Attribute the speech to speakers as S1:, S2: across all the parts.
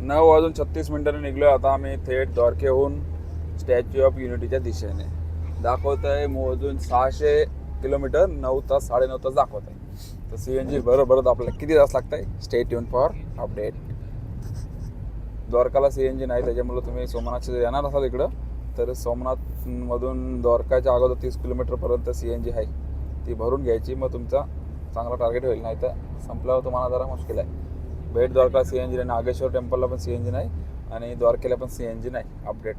S1: नऊ वाजून छत्तीस मिनिटांनी निघलो आता आम्ही थेट द्वारकेहून स्टॅच्यू ऑफ युनिटीच्या दिशेने. दाखवत आहे मोजून सहाशे किलोमीटर नऊ तास साडेनऊ तास दाखवत आहे तर सी एन जी बरोबर आपल्याला किती तास लागत आहे स्टेट युन फॉर अपडेट द्वारकाला सी एन जी नाही त्याच्यामुळे तुम्ही सोमनाथच्या जर येणार असाल इकडं तर सोमनाथमधून द्वारकाच्या अगोदर तीस किलोमीटरपर्यंत सी एन जी आहे. ती भरून घ्यायची मग तुमचा चांगला टार्गेट होईल. नाही तर संपल्यावर तुम्हाला जरा मुश्किल आहे. Bet Dwarka C N G नाही नागेश्वर टेम्पलला पण सी एन जी नाही आणि द्वारकेला पण सी एन जी नाही अपडेट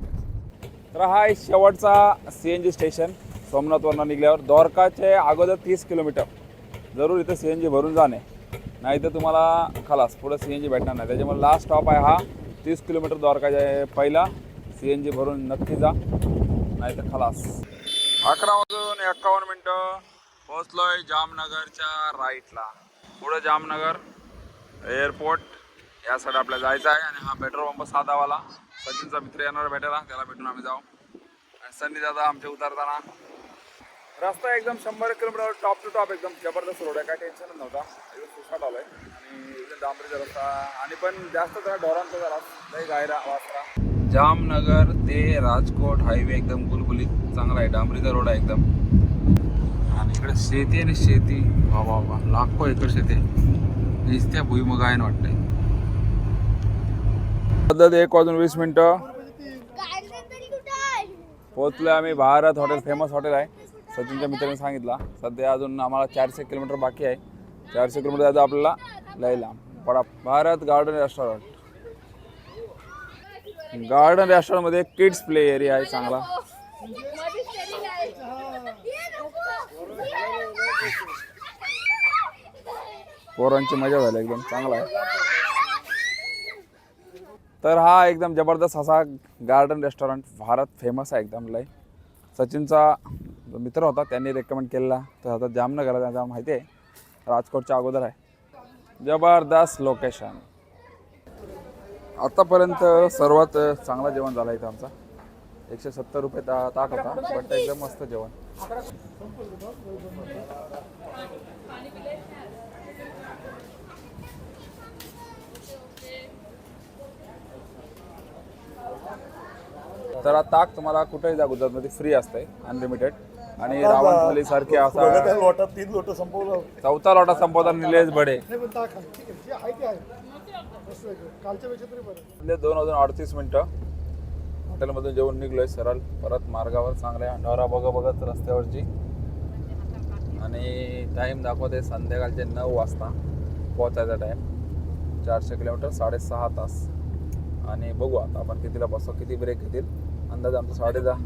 S1: तर हा आहे शेवटचा सी एन जी स्टेशन सोमनाथवरनं निघल्यावर. द्वारकाचे अगोदर तीस किलोमीटर. जरूर इथं सी एन जी भरून जाणे. नाही तर तुम्हाला खलास पुढं सी एन जी भेटणार नाही. त्याच्यामुळे लास्ट स्टॉप आहे हा. तीस किलोमीटर द्वारकाच्या आहे पहिला. सी एन जी भरून नक्की जा. नाही तर खलास. अकरा वाजून एकावन्न मिनटं. पोहोचलोय जामनगरच्या राईटला पुढं जामनगर. एअरपोर्ट यासाठी आपल्याला जायचं आहे आणि हा पेट्रोल पंप साधावाला सचिनचा मित्र येणार भेटायला. त्याला भेटून आम्ही जाऊ. आणि संधी दादा आमचे उतरताना. रस्ता एकदम शंभर किलोमीटर टॉप टू टॉप एकदम जबरदस्त रोड आहे. काय टेन्शनच नव्हता. एकदम सुसाट आलाय. आणि एकदम डांबरीचा रस्ता. आणि पण जास्त जरा डोरांचा जरा लय गायरा वासरा जामनगर ते राजकोट हायवे एकदम गुलगुलीत. चांगला आहे. डांबरीचा रोड आहे एकदम. आणि इकडे शेती आणि शेती. वा वा वा. लाखो एकर शेती. नुसत्या भुईमुग आहे वाटतंय. पद्धत एक वाजून वीस मिनिटं. पोहोचलोय आम्ही भारत हॉटेल फेमस हॉटेल आहे. सचिनच्या मित्राने सांगितला. सध्या अजून आम्हाला चारशे किलोमीटर बाकी आहे. चारशे किलोमीटर जायचं आपल्याला लय लांब पडा भारत गार्डन रेस्टॉरंट गार्डन रेस्टॉरंटमध्ये किड्स प्ले एरिया आहे चांगला. पोरांची मजा झाली एकदम चांगला आहे. तर हा एकदम जबरदस्त असा गार्डन रेस्टॉरंट भारत फेमस आहे एकदम लय. सचिनचा जो मित्र होता त्यांनी रेकमेंड केलेला. तर आता जामनगर त्यांना माहिती आहे. राजकोटच्या अगोदर आहे. जबरदस्त लोकेशन आत्तापर्यंत सर्वात चांगला जेवण झाला इथं आमचा. एकशे सत्तर रुपये ता ताट होता बट एकदम मस्त जेवण. तर ताक तुम्हाला कुठेही जा गुजरातमध्ये फ्री असते अनलिमिटेड आणि रावणथाली सारखे असा
S2: लोटात तीन लोट संपवलं.
S1: चौथा लोटा संपवता निलेश बडे म्हणजे दोन वाजून अडतीस मिनिटं. हॉटेलमधून जेवण निघलोय सरळ. परत मार्गावर चांगल्या अंधारा बघा बघत रस्त्यावरची. आणि टाईम दाखवते संध्याकाळचे नऊ वाजता. पोहोचायचा टाईम चारशे किलोमीटर साडेसहा तास. आणि बघू आता आपण कितीला बसतो किती ब्रेक घेतील. अंदाज आमचा साडे दहा.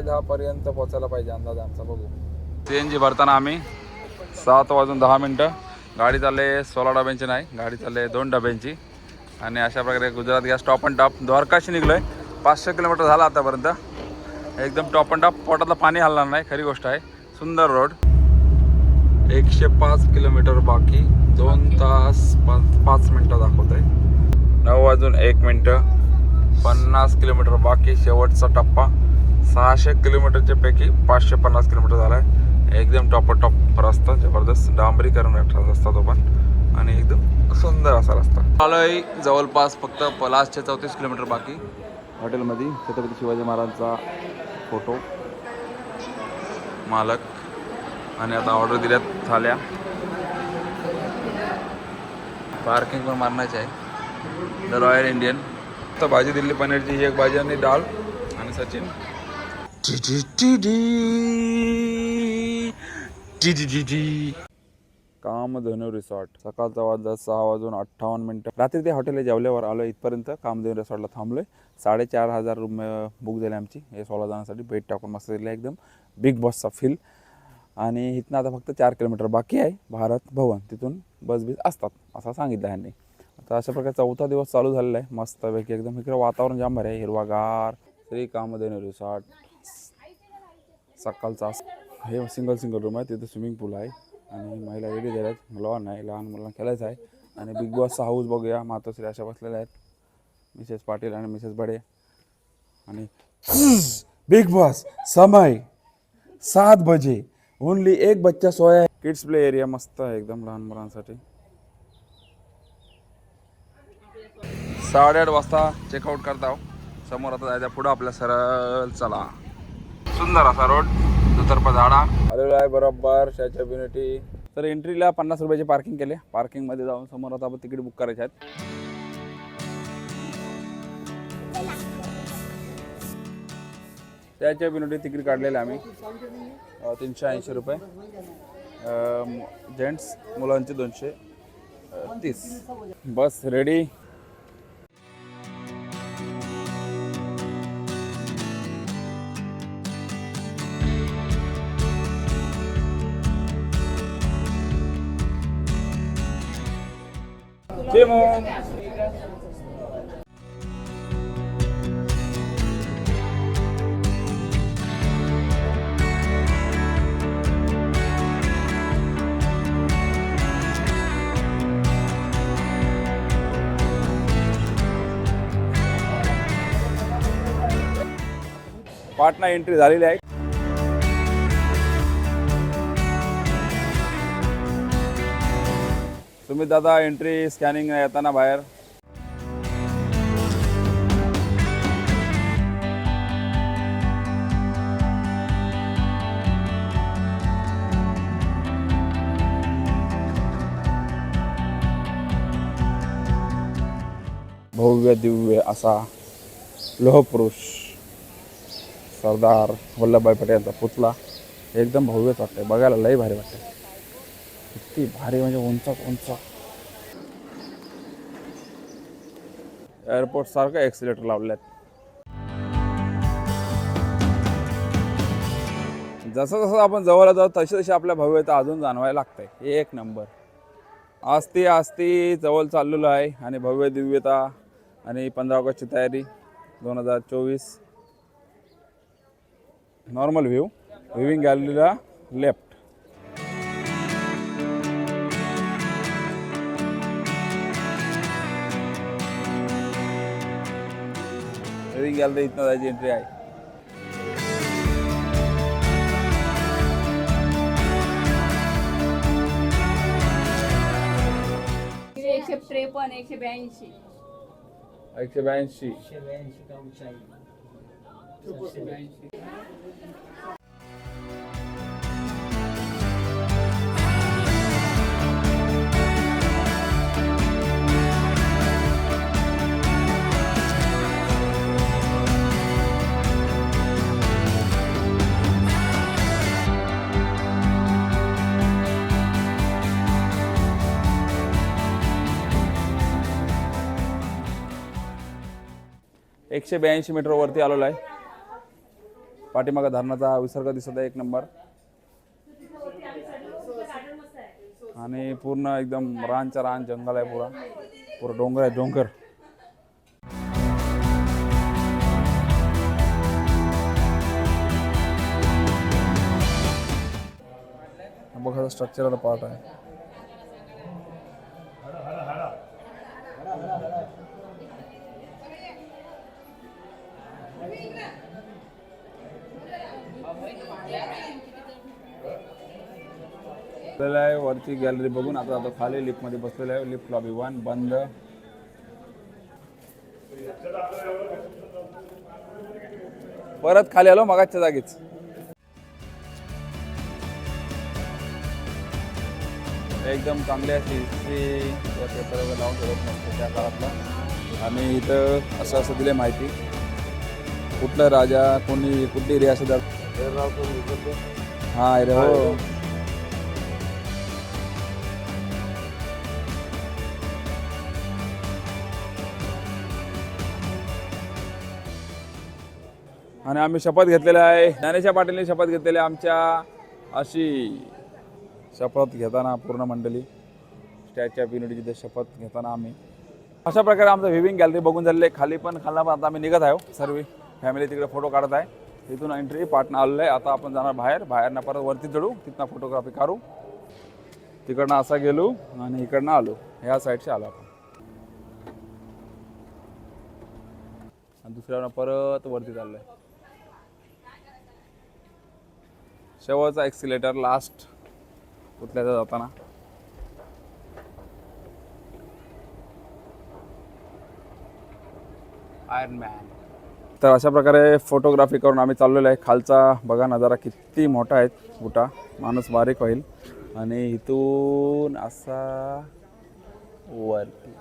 S1: दहा पर्यंत पोहोचायला पाहिजे अंदाज आमचा बघू. सी एन जी भरताना आम्ही सात वाजून दहा मिनटं. गाडी चालले सोळा डब्यांची नाही गाडी चालले दोन डब्यांची. आणि अशा प्रकारे Gujarat gas top and top द्वारकाशी निघलोय. पाचशे किलोमीटर झाला आतापर्यंत. एकदम टॉप अँड टॉप पोटातलं पाणी हलणार नाही खरी गोष्ट आहे. सुंदर रोड एकशे पाच किलोमीटर बाकी. दोन तास पाच पाच मिनटं दाखवत आहे नऊ वाजून एक मिनटं. पन्नास किलोमीटर बाकी. शेवटचा टप्पा. सहाशे किलोमीटरच्या पैकी पाचशे पन्नास किलोमीटर झाला आहे एकदम टॉप रस्ता. जबरदस्त डांबरीकरण रस्ता तो पण. आणि एकदम सुंदर असा रस्ता. आलोय जवळपास फक्त पलासचे चौतीस किलोमीटर बाकी. हॉटेलमध्ये छत्रपती शिवाजी महाराजांचा फोटो. मालक. आणि आता ऑर्डर दिल्यात थाल्या पार्किंग पण मारण्याची आहे. द रॉयल इंडियन तर भाजी दिल्ली पनीरची ही एक भाजी आणि डाळ आणि सचिन. कामधेनू रिसॉर्ट. सकाळचा वाजता सहा वाजून अठ्ठावन्न मिनटं. रात्री ते हॉटेल जेवल्यावर आलो इथपर्यंत. कामधेनू रिसॉर्टला थांबलोय. साडेचार हजार रूम बुक झाले आमची. हे सोळा जणांसाठी बेड टाकून मस्त दिलं एकदम. बिग बसचा फील आणि इथनं आता फक्त चार किलोमीटर बाकी आहे. भारत भवन. तिथून बस बीस असतात असं सांगितलं ह्यांनी. आता अशा प्रकारे चौथा दिवस चालू झालेला आहे. मस्तपैकी एकदम इकडे वातावरण जाम भारी आहे. हिरवागार श्री कामधेनु रिसॉर्ट सकाळचा हे सिंगल सिंगल रूम आहे. तिथे स्विमिंग पूल आहे. आणि महिला रेडी झाल्या आहेत लॉन आहे लहान मुलांना खेळायचं आहे. आणि बिग बॉसचा हाऊस बघूया. मातोश्री अशा बसलेल्या आहेत. मिसेस पाटील आणि मिसेस बडे. आणि बिग बॉस समय सात बजे. ओनली एक बच्चा सोया किड्स प्ले एरिया मस्त आहे. एकदम लहान मुलांसाठी. साडेआठ वाजता चेकआउट करत आहोत समोर आता जायचं पुढं आपल्या सरळ चला. सुंदर असा रोड दुतर्फा झाडा. आलेलो आहे बरोबर शाच्या युनिटी तर एंट्रीला पन्नास रुपयाची पार्किंग केले. पार्किंगमध्ये जाऊन समोर आता आपण तिकीट बुक करायचे आहेत. त्याच्या बिनोटी तिकीट काढलेलं आहे आम्ही तीनशे ऐंशी रुपये. जेंट्स मुलांचे दोनशे तीस. Bus ready Timo. Patna entry झालेली आहे तुम्ही दादा एंट्री स्कॅनिंग येताना बाहेर. भव्य दिव्य असा लोहपुरुष सरदार वल्लभभाई पटेल यांचा पुतला. एकदम भव्यच वाटतंय. बघायला लई भारी वाटतंय. किती भारी म्हणजे उंच उंच एअरपोर्ट सारखं एक्सिलेटर लावलेत जसं जसं आपण जवळ जाऊ तशी तशी आपल्या भव्यता अजून जाणवायला लागतंय. एक नंबर. आस्ती आस्ती जवळ चाललेलो आहे आणि भव्य दिव्यता आणि पंधरा ऑगस्टची तयारी दोन हजार चोवीस. नॉर्मल व्ह्यू व्ह्यूविंग गॅलरीला लेफ्ट व्ह्यूविंग गॅलरी इथनं जायची एंट्री आहे
S3: एकशे त्रेपन्न एकशे ब्याऐंशी
S1: एकशे ब्याऐंशी एकशे ब्याऐंशी मीटरवरती आलेलो आहे. पाठीमागा धरणाचा विसर्ग दिसत आहे एक नंबर आणि पूर्ण एकदम रानच्या रान जंगल आहे पुरा. पुरा डोंगर आहे डोंगर. बघा स्ट्रक्चरल पार्ट आहे. बसलेलं आहे. वरची गॅलरी बघून आता आता खाली. लिफ्टमध्ये बसलेलं आहे. लिफ्ट लॉबी वन बंद. परत खाली आलो मगाच्या जागीच. एकदम चांगली अशी हिस्ट्री सर्व लावून ठेवत नसते त्या काळातलं. आणि इथं असं असं दिले माहिती. कुठला राजा कोणी कुठली रियासत हा अरे हो आणि आम्ही शपथ घेतलेली आहे. ज्ञानेशा पाटीलने शपथ घेतलेली आहे आमच्या अशी शपथ घेताना पूर्ण मंडळी स्टॅच्यू ऑफ युनिटीची शपथ घेताना आम्ही. अशा प्रकारे आमचं व्हिविंग गॅलरी बघून झालेलं आहे. खाली पण खालना पण आता आम्ही निघत आहो सर्व फॅमिली तिकडे फोटो काढत आहे. तिथून एंट्री पाटणा आलेलं आहे. आता आपण जाणार बाहेर. बाहेरनं परत वरती चढू. तिथनं फोटोग्राफी काढू. तिकडनं असा गेलो आणि इकडनं आलो. ह्या साईडशी आलो आपण. आणि दुसऱ्यानं परत वरती चाललं आहे शेवटचा एक्सिलेटर लास्ट कुठल्याचा जाताना.
S4: आयरन मॅन
S1: तर अशा प्रकारे फोटोग्राफी करून आम्ही चाललेलो आहे. खालचा बघा नजारा किती मोठा आहे. बुटा माणूस बारीक होईल. आणि इथून असा वरती.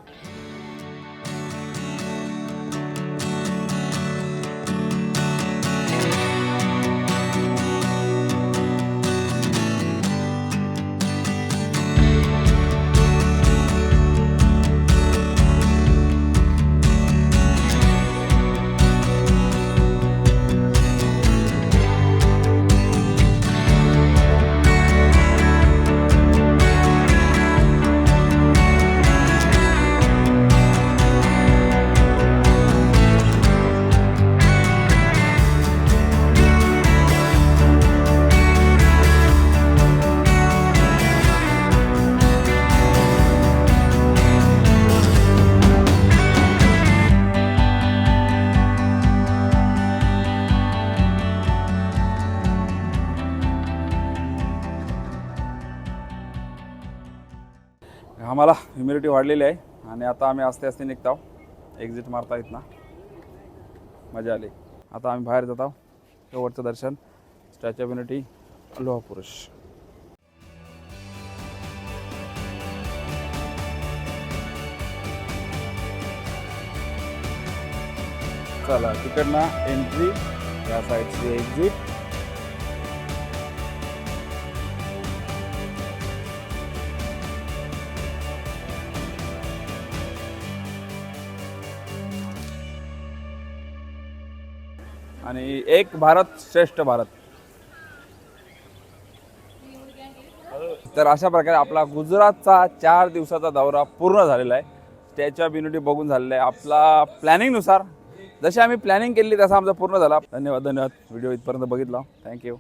S1: आम्हाला ह्युमिडिटी वाढलेली आहे आणि आता आम्ही आस्ते आस्ते निघतो एक्झिट मारता येत ना मजा आली. आता आम्ही बाहेर जात आहोत शेवटचं दर्शन. स्टॅच्यू ऑफ युनिटी लोह पुरुष. चला तिकडनं एंट्री या साईडची एक्झिट आणि एक भारत श्रेष्ठ भारत. तर अशा प्रकारे आपला गुजरातचा चार दिवसाचा दौरा पूर्ण झालेला आहे. स्टॅच्यू ऑफ युनिटी बघून झालेला आहे. आपला प्लॅनिंगनुसार जशी आम्ही प्लॅनिंग केली तसा आमचा पूर्ण झाला. धन्यवाद धन्यवाद. व्हिडिओ इथपर्यंत बघितला. थँक्यू